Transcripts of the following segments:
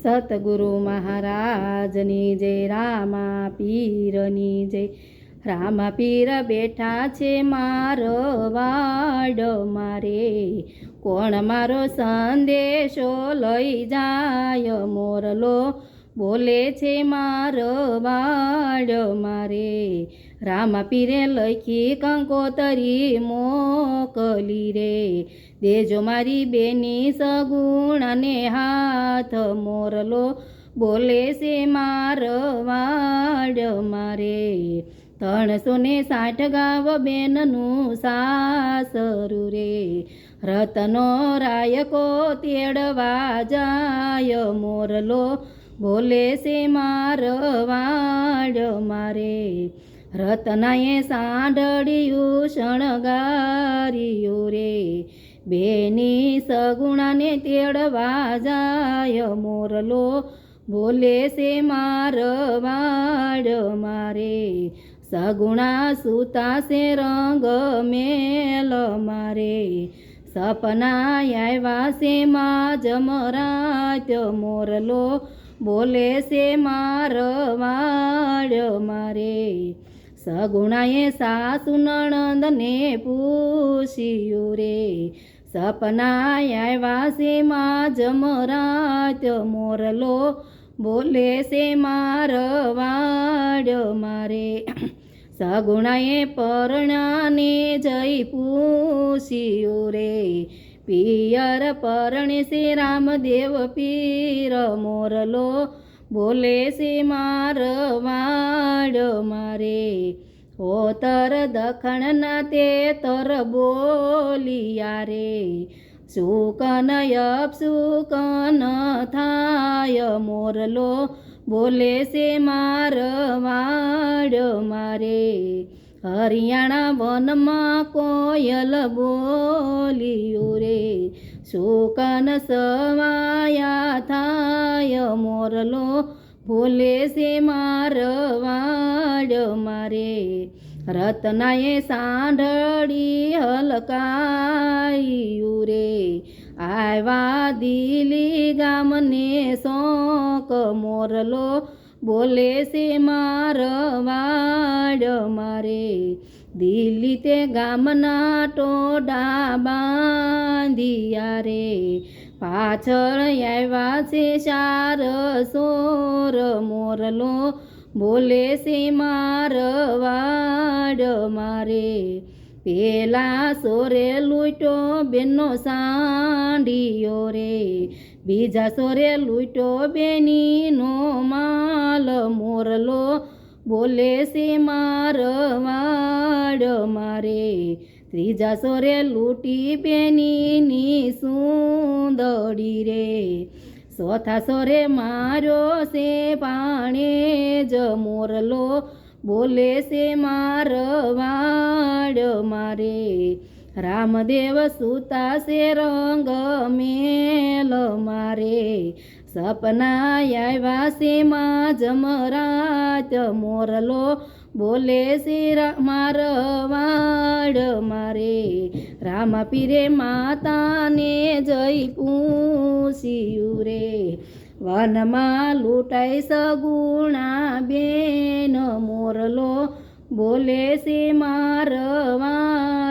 સતગુરુ મહારાજની જય રામા પીરની જય રામા પીર બેઠા છે મારો વાડ મારે કોણ મારો સંદેશો લઈ જાય મોરલો બોલે છે મારો વાડ મારે. રામા પીરે લખી કંકોતરી મોકલી રે. દેજો મારી બેની સગુણાને હાથ મોરલો. બોલે છે મારો વાડ મારે. ત્રણસો ને સાઠ ગાવ બેનનું સાસરું રે. રતનો રાયકો તેડવા જાય મોરલો. બોલે છે મારવાડ મારે. રતનાએ સાંડળિયું શણગાર્યું રે. બેની સગુણાને તેડવા જાય મોરલો. બોલે છે મારવાડ મારે. સગુણા સુતા છે રંગ મેલ મારે. સપના આવ્યા છે મા જમરાત મોરલો. બોલે છે, મારો વાડ મારે. સગુણાએ સાસુ નણંદને પૂછ્યું રે સપના આવ્યા છે માં જમરાત મોરલો. બોલે છે, મારો વાડ મારે. સગુણાએ પરણાને જઈ પૂછ્યું રે પિયર પરણે છે રામદેવ પીર, મોરલો બોલે છે માર વાડ મારે. ઓતર દખણના તે તર બોલિયા રે. સુકન યપ સુકન થાય, મોરલો બોલે છે માર વાડ મારે. હરિયાણા વનમાં કોયલ બોલ્યું રે. શોકન સવાયા થાય મોરલો, ભોલે છે મારવાડ મારે. રતનાએ સાંઢળી હલકાયું રે. આવ્યા દિલી ગામને શોક મોરલો બોલે છે માર વાડ મારે. દિલ્હી તે ગામના ટોડા બાંધિયા રે. પાછળ આવ્યા છે ચાર સોર મોરલો. બોલે છે માર વાડ મારે. પેલા સોરે લૂંટો બેનો સાંડિયો રે. બીજા સોરે લૂંટો બેનીનો માલ મોરલો બોલે છે માર વાડ મારે. ત્રીજા સોરે લૂંટી બેનીની સુંદડી રે. ચોથા સોરે મારો છે પાણે જ મોરલો બોલે છે માર વાડ મારે. રામદેવ સુતા સે રંગ મેલ મારે. સપના આવ્યા સે માં જમરાત મોરલો બોલે સે માર વાડ મારે. રામ પીરે માતાને જઈ પૂછ્યું રે. વનમાં લૂંટાઈ સગુણા બેન મોરલો બોલે સે માર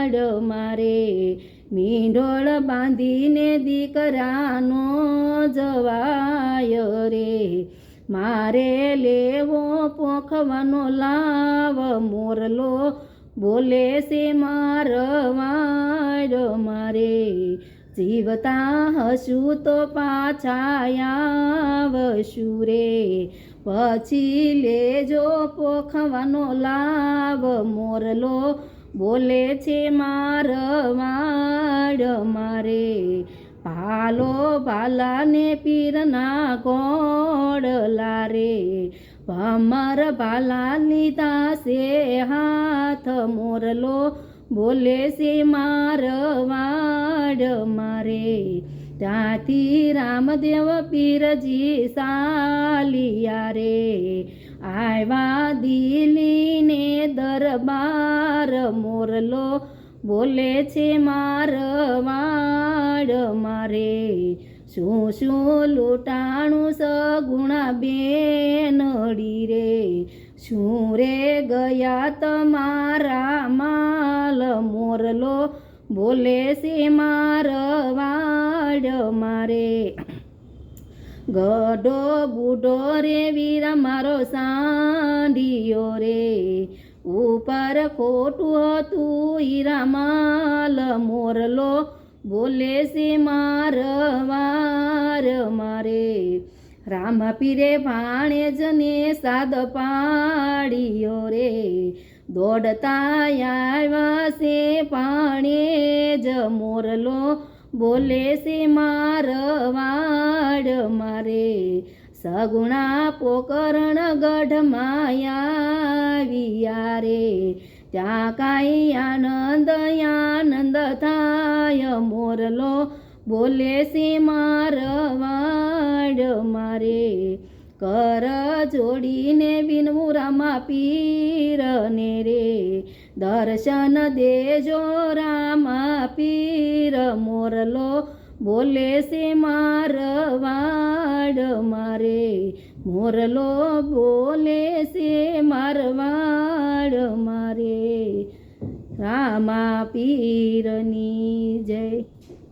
વાડ મારે. મીંઢોળ બાંધીને દીકરાનો જવાય રે. મારે લેવો પોખવાનો લાવ, મોરલો બોલે છે મારવાડ મારે. જીવતા હશું તો પાછા રે. પછી લેજો પોખવાનો લાવ, મોરલો બોલે છે માર વાડ, મારે ભાલો ભાલાને પીરના કોડલા રે ભમર ભાલા લીધા હાથ મોરલો, બોલે છે માર વાડ, મારે. ત્યાંથી રામદેવ પીરજી સાલિયા રે આવ્યા દિલીને દરબાર મોરલો બોલે છે, માર માડ મારે. શું શું લૂંટાણું સગુણા બેનડી રે? શું રે ગયા તમારા માલ? મોરલો બોલે છે મારવાડ મારે. ગડો બુડો રે, વીરા મારો સાંડિયો રે. ઉપર ખોટું હતું હીરામાલ. મોરલો બોલે છે મારવાર મારે. રામ પીરે ભાણે જને સાદ પાડ્યો રે. દોડતા આવ્યા છે પાણે જ. મોરલો બોલે છે મારવાડ મારે. સગુણા પોકરણ ગઢ માયાવી ત્યાં કાંઈ આનંદ આનંદ થાય. મોરલો બોલે છે મારવાડ મારે કર જોડીને બિનવું રામા પીરને રે. દર્શન દેજો રામા પીર. મોરલો બોલે છે મારવાડ મારે. મોરલો બોલે છે મારવાડ મારે. રામા પીરની જય.